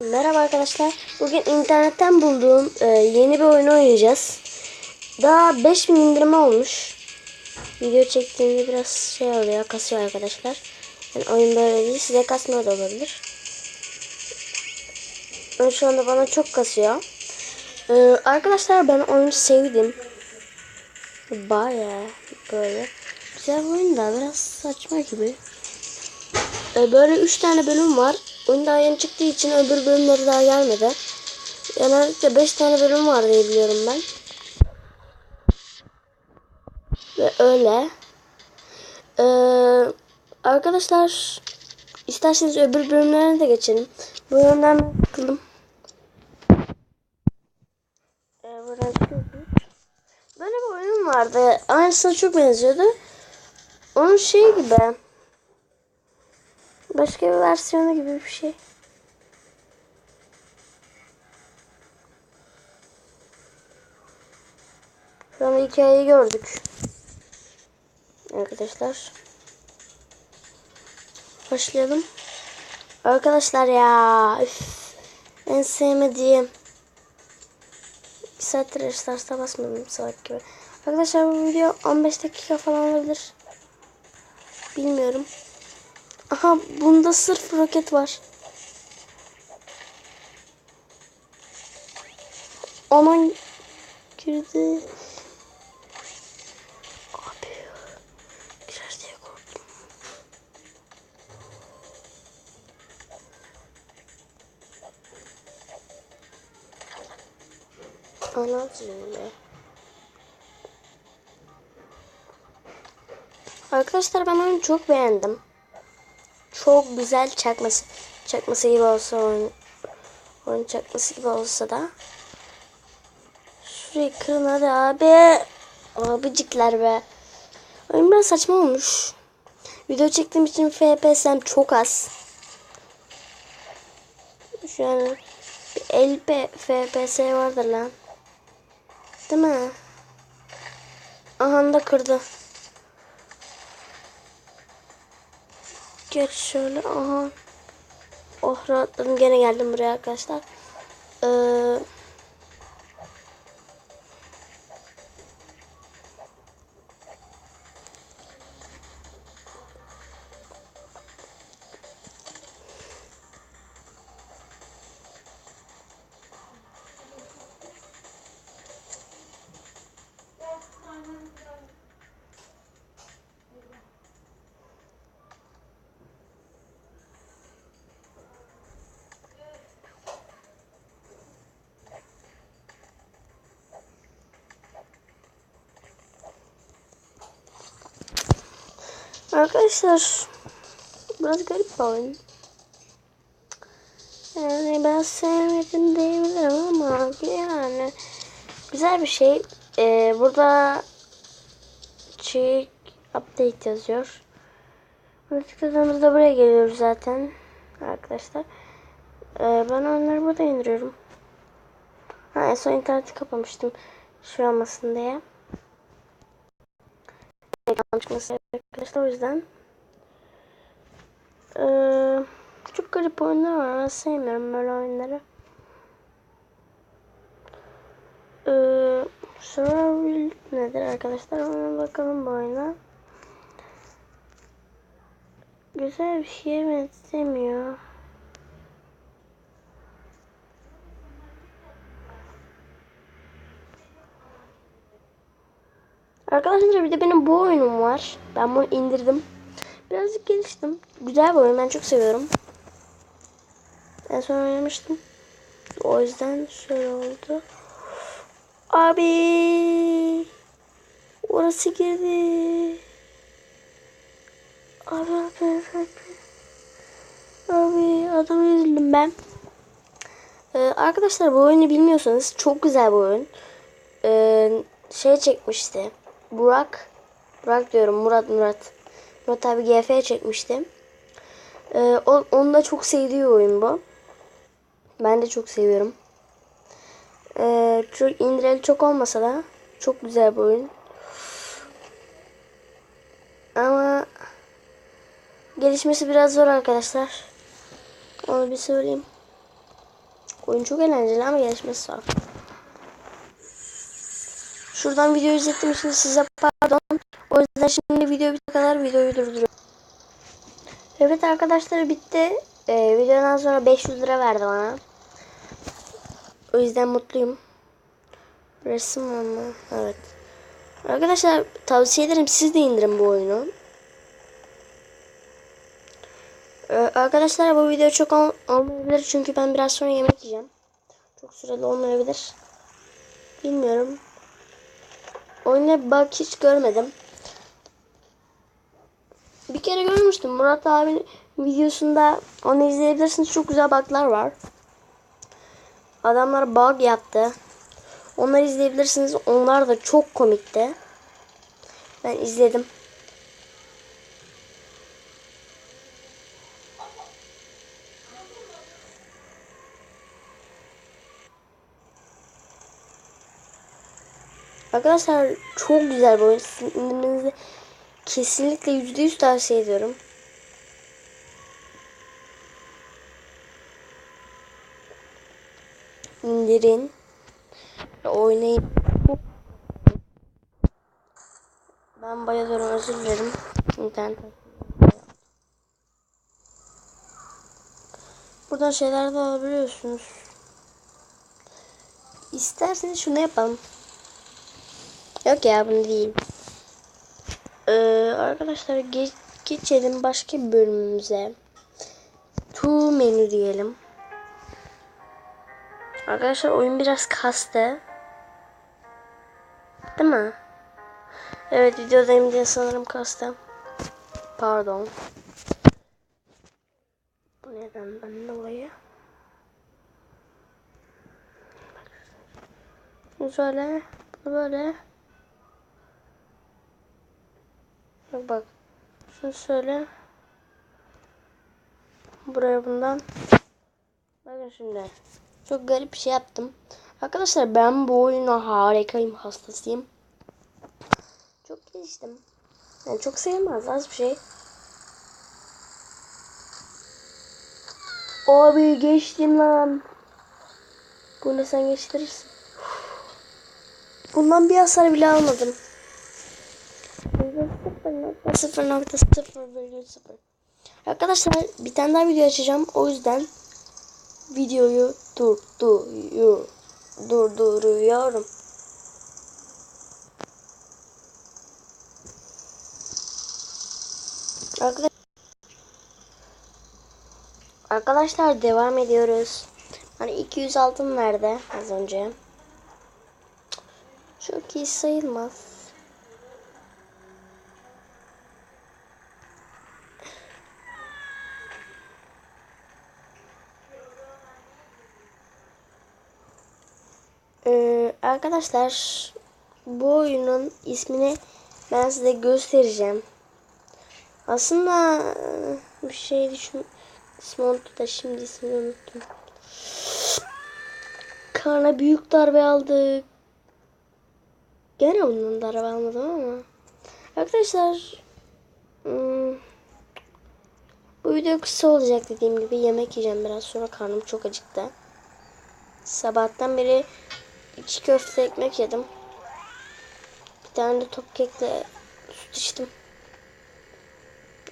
Merhaba arkadaşlar. Bugün internetten bulduğum e, yeni bir oyun oynayacağız. Daha 5000 indirme olmuş. Video çektiğimde biraz şey oluyor, kasıyor arkadaşlar. Yani oyun böyle değil, size kasmıyor da olabilir. Oyun şu anda bana çok kasıyor. E, arkadaşlar ben oyunu sevdim. Baya böyle. Güzel oyun da biraz saçma gibi. E, böyle 3 tane bölüm var. Oyun daha yeni çıktığı için öbür bölümleri daha gelmedi. Genellikle 5 tane bölüm var diye biliyorum ben. Ve öyle. Ee, arkadaşlar isterseniz öbür bölümlerine de geçelim. Bu bölümden sıkıldım. Ee, çıkıyoruz. Böyle bir oyun vardı. Aynısına çok benziyordu. Onun şey gibi. Başka bir versiyonu gibi bir şey. Şu an hikayeyi gördük. Arkadaşlar. Başlayalım. Arkadaşlar ya. Üf, en sevmediğim. Bir saattir restart'a basmadım salak gibi. Arkadaşlar bu video 15 dakika falan olabilir. Bilmiyorum. Aha bunda sırf roket var. Aman girdi. Abi girer diye korktum. Anam be. Arkadaşlar ben oyunu çok beğendim çok güzel çakması çakması gibi olsa oyun çakması gibi olsa da. Şurayı kırın hadi abi. Abicikler be. Oyun biraz saçma olmuş. Video çektiğim için FPS'm çok az. Şu an bir 50 FPS vardır lan. Değil mi? Aha da kırdı Geç şöyle. Aha. Oh rahatladım. Gene geldim buraya arkadaşlar. Ee, Arkadaşlar biraz garip bir oyun. Yani ben sevmedim diyebilirim ama yani güzel bir şey. Ee, burada check update yazıyor. Bunu tıkladığımızda buraya geliyoruz zaten arkadaşlar. Ee, ben onları burada indiriyorum. Ha, en son interneti kapamıştım. Şu olmasın diye reklam arkadaşlar o yüzden. Ee, çok garip oyunlar var. Ben sevmiyorum böyle oyunları. Ee, Survival nedir arkadaşlar? Ona bakalım bu oyuna. Güzel bir şeye benzemiyor. Arkadaşlar bir de benim bu oyunum var. Ben bunu indirdim. Birazcık geliştim. Güzel bir oyun. Ben çok seviyorum. En son oynamıştım. O yüzden şöyle oldu. Abi. Orası girdi. Abi abi abi. Abi adamı üzüldüm ben. Ee, arkadaşlar bu oyunu bilmiyorsanız çok güzel bir oyun. Ee, şey çekmişti. Burak Burak diyorum Murat Murat. Murat abi GF çekmişti. Ee, o, onun da çok sevdiği oyun bu. Ben de çok seviyorum. Ee, çok indireli çok olmasa da çok güzel bir oyun. Ama gelişmesi biraz zor arkadaşlar. Onu bir söyleyeyim. Oyun çok eğlenceli ama gelişmesi zor. Şuradan video izlettiğim için size pardon. O yüzden şimdi video bitene kadar videoyu durduruyorum. Evet arkadaşlar bitti. Ee, videodan sonra 500 lira verdi bana. O yüzden mutluyum. Resim mı? Evet. Arkadaşlar tavsiye ederim siz de indirin bu oyunu. Ee, arkadaşlar bu video çok ol olmayabilir çünkü ben biraz sonra yemek yiyeceğim. Çok süreli olmayabilir. Bilmiyorum. Oyuna bak hiç görmedim. Bir kere görmüştüm. Murat abinin videosunda onu izleyebilirsiniz. Çok güzel bug'lar var. Adamlar bug yaptı. Onları izleyebilirsiniz. Onlar da çok komikti. Ben izledim. Arkadaşlar çok güzel bir oyun. İndirmenizi kesinlikle %100 tavsiye ediyorum. İndirin. Oynayın. Ben bayılıyorum özür dilerim. İnternet. Buradan şeyler de alabiliyorsunuz. İsterseniz şunu yapalım. Yok ya bunu değil. Ee, arkadaşlar geç, geçelim başka bir bölümümüze. To menü diyelim. Arkadaşlar oyun biraz kastı. Değil mi? Evet videodayım diye sanırım kastı. Pardon. Bu neden ben dolayı? Şöyle, böyle. Bak. Şunu söyle. Buraya bundan. Bakın şimdi. Çok garip bir şey yaptım. Arkadaşlar ben bu oyuna harikayım. Hastasıyım. Çok geliştim. Yani çok sayılmaz. Az bir şey. Abi geçtim lan. Bunu sen geçtirirsin. Bundan bir hasar bile almadım. 0.0,0 Arkadaşlar bir tane daha video açacağım. O yüzden videoyu dur dur dur durduruyorum. Arkadaşlar devam ediyoruz. Hani 200 altın verdi az önce. Çok iyi sayılmaz. Ee, arkadaşlar bu oyunun ismini ben size göstereceğim. Aslında e, bir şey düşün ismi unuttum da şimdi ismini unuttum. Karna büyük darbe aldık. Gene bundan darbe almadım ama. Arkadaşlar hmm, bu video kısa olacak dediğim gibi yemek yiyeceğim biraz sonra karnım çok acıktı. Sabahtan beri iki köfte ekmek yedim. Bir tane de top kekle süt içtim.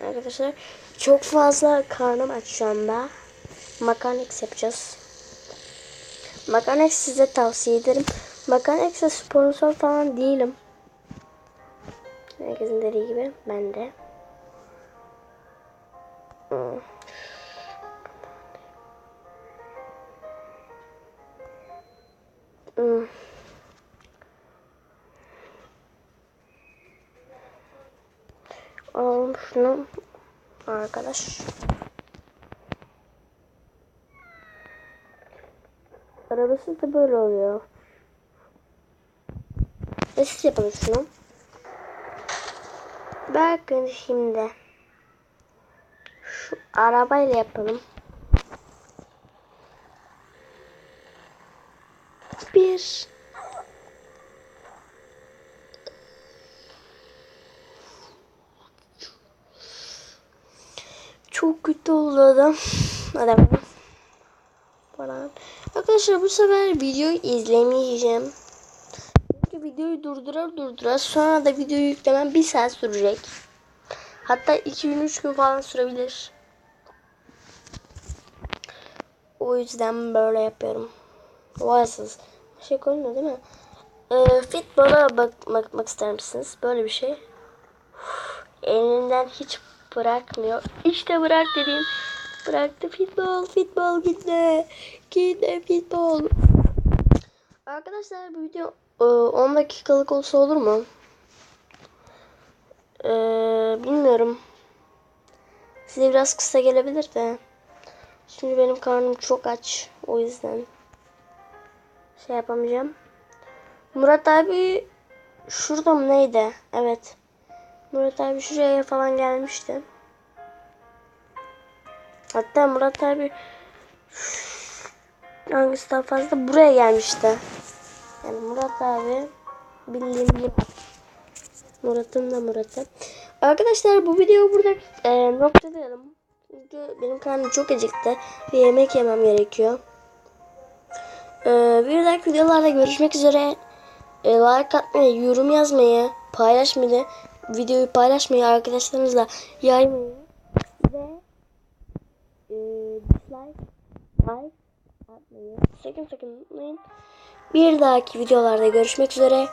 Arkadaşlar çok fazla karnım aç şu anda. Makarnex yapacağız. Makarnex size tavsiye ederim. Makarnex'e sponsor falan değilim. Herkesin dediği gibi ben de. Hmm. Şunu arkadaş. Arabası da böyle oluyor. Siz yapalım şunu. Bakın şimdi. Şu arabayla yapalım. Bir. Çok kötü oldu adam. Adam. falan. Arkadaşlar bu sefer videoyu izlemeyeceğim. Çünkü videoyu durdurar durdurar sonra da videoyu yüklemem bir saat sürecek. Hatta 2 gün 3 gün falan sürebilir. O yüzden böyle yapıyorum. Varsız. Bir şey koymuyor değil mi? Ee, futbola bak bakmak ister misiniz? Böyle bir şey. Elinden hiç bırakmıyor. İşte bırak dediğim. Bıraktı futbol, futbol gitme. Gitme futbol. Arkadaşlar bu video e, 10 dakikalık olsa olur mu? Ee, bilmiyorum. Size biraz kısa gelebilir de. Şimdi benim karnım çok aç. O yüzden şey yapamayacağım. Murat abi şurada mı neydi? Evet. Murat abi şuraya falan gelmişti. Hatta Murat abi hangisi daha fazla buraya gelmişti. Yani Murat abi bildiğim Murat. Murat'ın da Murat'ı. Arkadaşlar bu videoyu burada e, noktalayalım. Çünkü benim karnım çok acıktı ve yemek yemem gerekiyor. E, bir dahaki videolarda görüşmek üzere. E, like atmayı, yorum yazmayı, paylaşmayı, videoyu paylaşmayı, arkadaşlarınızla yaymayı ve e, dislike, like atmayı sakın sakın unutmayın. Bir dahaki videolarda görüşmek üzere.